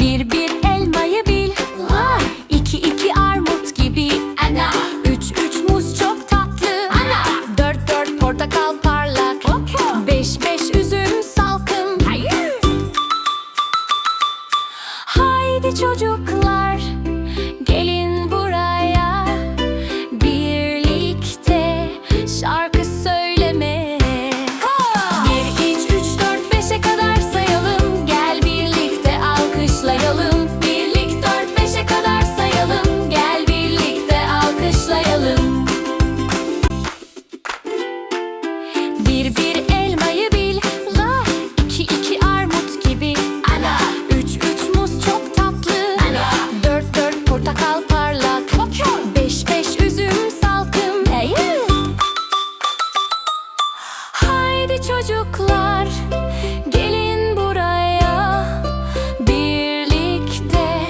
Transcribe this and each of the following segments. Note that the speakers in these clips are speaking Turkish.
Bir bir elmayı bil. İki iki armut gibi. Ana. Üç üç muz çok tatlı. Ana. Dört dört portakal parlak. Beş beş üzüm salkım. Hayır. Haydi çocuklar parlak Beş beş üzüm salkım. Haydi çocuklar gelin buraya. Birlikte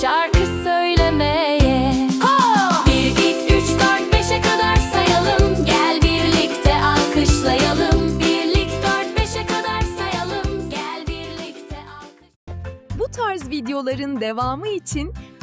şarkı söylemeye. Bir, iki, üç, dört, beşe kadar sayalım. Gel birlikte alkışlayalım. Birlik dört, beşe kadar sayalım. Gel birlikte alkışlayalım Bu tarz videoların devamı için